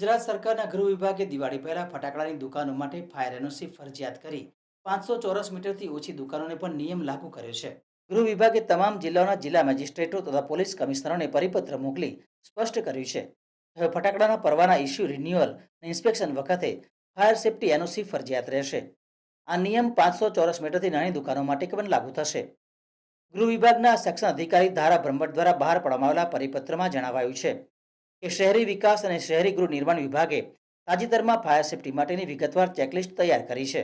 ગુજરાત સરકારના ગૃહ વિભાગે દિવાળી પહેલા ફટાકડાની દુકાનો માટે ફાયર એનઓસી ફરજિયાત કરી પાંચસો ચોરસ મીટરથી ઓછી દુકાનોને પણ નિયમ લાગુ કર્યો છે. ગૃહ વિભાગે તમામ જિલ્લાઓના જિલ્લા મેજિસ્ટ્રેટો તથા પોલીસ કમિશનરોને પરિપત્ર મોકલી સ્પષ્ટ કર્યું છે. હવે ફટાકડાના પરવાના ઇસ્યુ, રિન્યુઅલ અને ઇન્સ્પેક્શન વખતે ફાયર સેફ્ટી એનઓસી ફરજિયાત રહેશે. આ નિયમ પાંચસો ચોરસ મીટરથી નાની દુકાનો માટે પણ લાગુ થશે. ગૃહ વિભાગના સેક્શન અધિકારી ધારા બ્રહ્મટ દ્વારા બહાર પાડવામાં આવેલા પરિપત્રમાં જણાવાયું છે. કે શહેરી વિકાસ અને શહેરી ગૃહ નિર્માણ વિભાગે તાજેતરમાં ફાયર સેફ્ટી માટેની વિગતવાર ચેકલિસ્ટ તૈયાર કરી છે.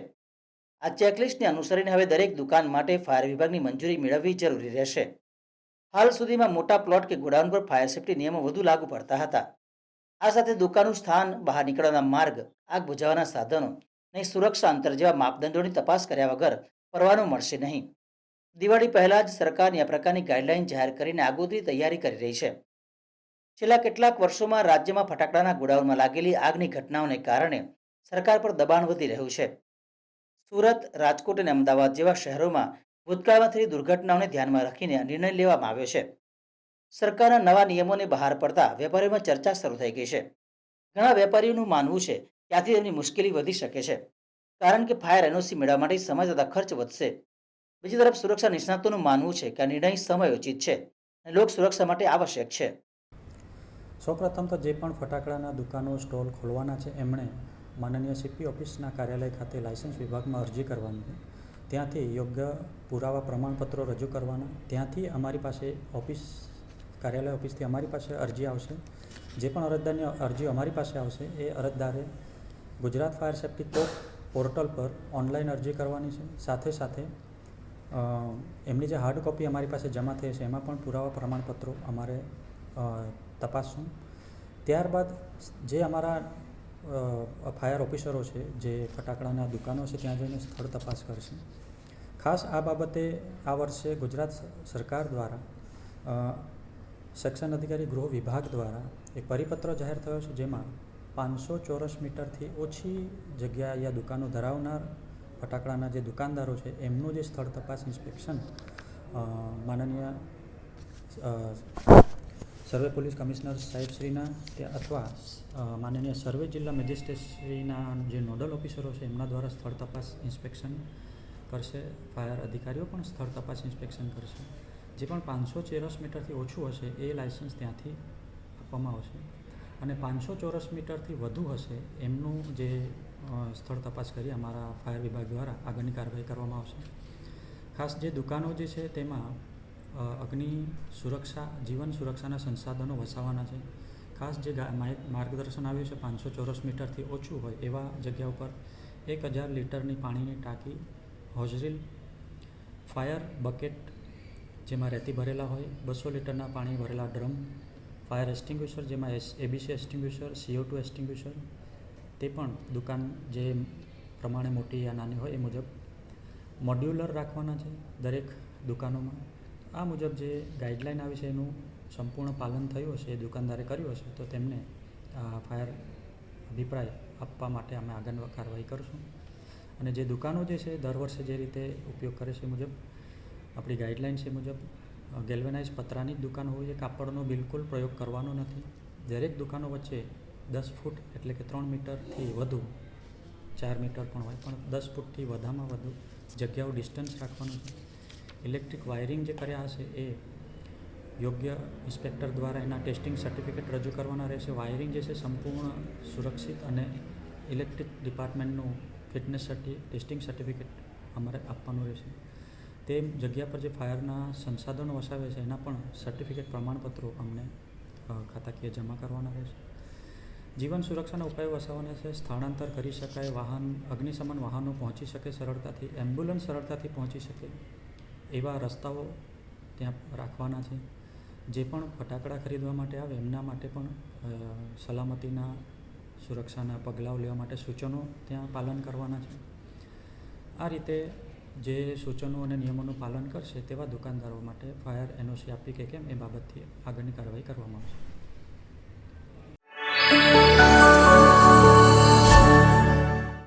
આ ચેકલિસ્ટને અનુસરીને હવે દરેક દુકાન માટે ફાયર વિભાગની મંજૂરી મેળવવી જરૂરી રહેશે. હાલ સુધીમાં મોટા પ્લોટ કે ગોડાઉન પર ફાયર સેફટી નિયમો વધુ લાગુ પડતા હતા. આ સાથે દુકાનનું સ્થાન, બહાર નીકળવાના માર્ગ, આગ બુઝાવવાના સાધનો અને સુરક્ષા અંતર જેવા માપદંડોની તપાસ કર્યા વગર પરવાનો મળશે નહીં. દિવાળી પહેલાં જ સરકારની આ પ્રકારની ગાઈડલાઇન જાહેર કરીને આગોતરી તૈયારી કરી રહી છે. છેલ્લા કેટલાક વર્ષોમાં રાજ્યમાં ફટાકડાના ગોડાઉનમાં લાગેલી આગની ઘટનાઓને કારણે સરકાર પર દબાણ વધી રહ્યું છે. સુરત, રાજકોટ અને અમદાવાદ જેવા શહેરોમાં ભૂતકાળમાં થયેલી દુર્ઘટનાઓને ધ્યાનમાં રાખીને નિર્ણય લેવામાં આવ્યો છે. સરકારના નવા નિયમોને બહાર પડતા વેપારીઓમાં ચર્ચા શરૂ થઈ ગઈ છે. ઘણા વેપારીઓનું માનવું છે કે આથી તેમની મુશ્કેલી વધી શકે છે, કારણ કે ફાયર એનઓસી મેળવવા માટે સમય તથા ખર્ચ વધશે. બીજી તરફ સુરક્ષા નિષ્ણાતોનું માનવું છે કે આ નિર્ણય સમયોચિત છે અને લોક સુરક્ષા માટે આવશ્યક છે. સૌપ્રથમ તો જે પણ ફટાકડાના દુકાનો, સ્ટોલ ખોલવાના છે, એમણે માનનીય સીપી ઓફિસના કાર્યાલય ખાતે લાયસન્સ વિભાગમાં અરજી કરવાની ત્યાંથી યોગ્ય પુરાવા પ્રમાણપત્રો રજૂ કરવાના. ત્યાંથી અમારી પાસે ઓફિસ, કાર્યાલય ઓફિસથી અમારી પાસે અરજી આવશે. જે પણ અરજદારની અરજી અમારી પાસે આવશે, એ અરજદારે Gujarat fire safety COP portal પર ઓનલાઈન અરજી કરવાની છે. સાથે સાથે એમની જે હાર્ડ કોપી અમારી પાસે જમા થઈ છે એમાં પણ પુરાવા પ્રમાણપત્રો અમારે તપાસશું. ત્યારબાદ જે અમારા ફાયર ઓફિસરો છે, જે ફટાકડાના દુકાનો છે, ત્યાં જઈને સ્થળ તપાસ કરશે. ખાસ આ બાબતે આ વર્ષે ગુજરાત સરકાર દ્વારા સેક્શન અધિકારી ગૃહ વિભાગ દ્વારા એક પરિપત્ર જાહેર થયો છે, જેમાં પાંચસો ચોરસ મીટરથી ઓછી જગ્યા યા દુકાનો ધરાવનાર ફટાકડાના જે દુકાનદારો છે, એમનું જે સ્થળ તપાસ ઇન્સ્પેક્શન માનનીય સર્વે પોલીસ કમિશનર સાહેબશ્રીના તે અથવા માનનીય સર્વે જિલ્લા મેજિસ્ટ્રેટશ્રીના જે નોડલ ઓફિસરો છે, એમના દ્વારા સ્થળ તપાસ ઇન્સ્પેક્શન કરશે, ફાયર અધિકારીઓ પણ સ્થળ તપાસ ઇન્સ્પેક્શન કરશે. જે પણ પાંચસો ચોરસ મીટરથી ઓછું હશે, એ લાયસન્સ ત્યાંથી આપવામાં આવશે. અને પાંચસો ચોરસ મીટરથી વધુ હશે, એમનું જે સ્થળ તપાસ કરી અમારા ફાયર વિભાગ દ્વારા આગળની કાર્યવાહી કરવામાં આવશે. ખાસ જે દુકાનો જે છે, તેમાં અગ્નિ સુરક્ષા, જીવન સુરક્ષાના સંસાધનો વસાવવાના છે. ખાસ જે માર્ગદર્શન આવ્યું છે, પાંચસો ચોરસ મીટરથી ઓછું હોય એવા જગ્યા ઉપર એક હજાર લીટરની પાણીની ટાંકી હોજરીલ ફાયર બકેટ જેમાં રેતી ભરેલા હોય, બસો લીટરના પાણી ભરેલા ડ્રમ, ફાયર એસ્ટિંગ્વિશર જેમાં S, ABC extinguisher CO two extinguisher તે પણ દુકાન જે પ્રમાણે મોટી યા નાની હોય એ મુજબ મોડ્યુલર રાખવાના છે દરેક દુકાનોમાં. આ મુજબ જે ગાઈડલાઈન આવી છે એનું સંપૂર્ણ પાલન થયું હશે, એ દુકાનદારે કર્યું હશે, તો તેમને ફાયર અભિપ્રાય આપવા માટે અમે આગળ કાર્યવાહી કરીશું. અને જે દુકાનો જે છે, દર વર્ષે જે રીતે ઉપયોગ કરે છે એ મુજબ, આપણી ગાઈડલાઇન છે મુજબ ગેલ્વેનાઇઝ પતરાની જ દુકાન હોય છે કાપડનો બિલકુલ પ્રયોગ કરવાનો નથી. દરેક દુકાનો વચ્ચે દસ ફૂટ એટલે કે ત્રણ મીટરથી વધુ, ચાર મીટર પણ હોય, પણ દસ ફૂટથી વધામાં વધુ જગ્યાઓ ડિસ્ટન્સ રાખવાનું છે. ઇલેક્ટ્રિક વાયરિંગ જે કર્યા હશે એ યોગ્ય ઇન્સ્પેક્ટર દ્વારા એના ટેસ્ટિંગ સર્ટિફિકેટ રજૂ કરવાના રહેશે. વાયરિંગ જે છે સંપૂર્ણ સુરક્ષિત અને ઇલેક્ટ્રિક ડિપાર્ટમેન્ટનું ફિટનેસ સર્ટિ, ટેસ્ટિંગ સર્ટિફિકેટ અમારે આપવાનું રહેશે. તે જગ્યા પર જે ફાયરના સંસાધનો વસાવે છે એના પણ સર્ટિફિકેટ પ્રમાણપત્રો અમને ખાતાકીય જમા કરવાના રહેશે. જીવન સુરક્ષાના ઉપાયો વસાવવાના છે. સ્થળાંતર કરી શકાય, વાહન, અગ્નિશમન વાહનો પહોંચી શકે સરળતાથી, એમ્બ્યુલન્સ સરળતાથી પહોંચી શકે. એવા રસ્તાઓ ત્યાં રાખવાના છે, જે પણ ફટાકડા ખરીદવા માટે આવે, એમના માટે પણ સલામતીના, સુરક્ષાના પગલાઓ લેવા માટે સૂચનો ત્યાં પાલન કરવાના છે. આ રીતે જે સૂચનો અને નિયમોનું પાલન કરશે તેવા દુકાનદારો માટે ફાયર એનઓસી આપી કે કેમ એ બાબતથી આગળની કાર્યવાહી કરવામાં આવશે.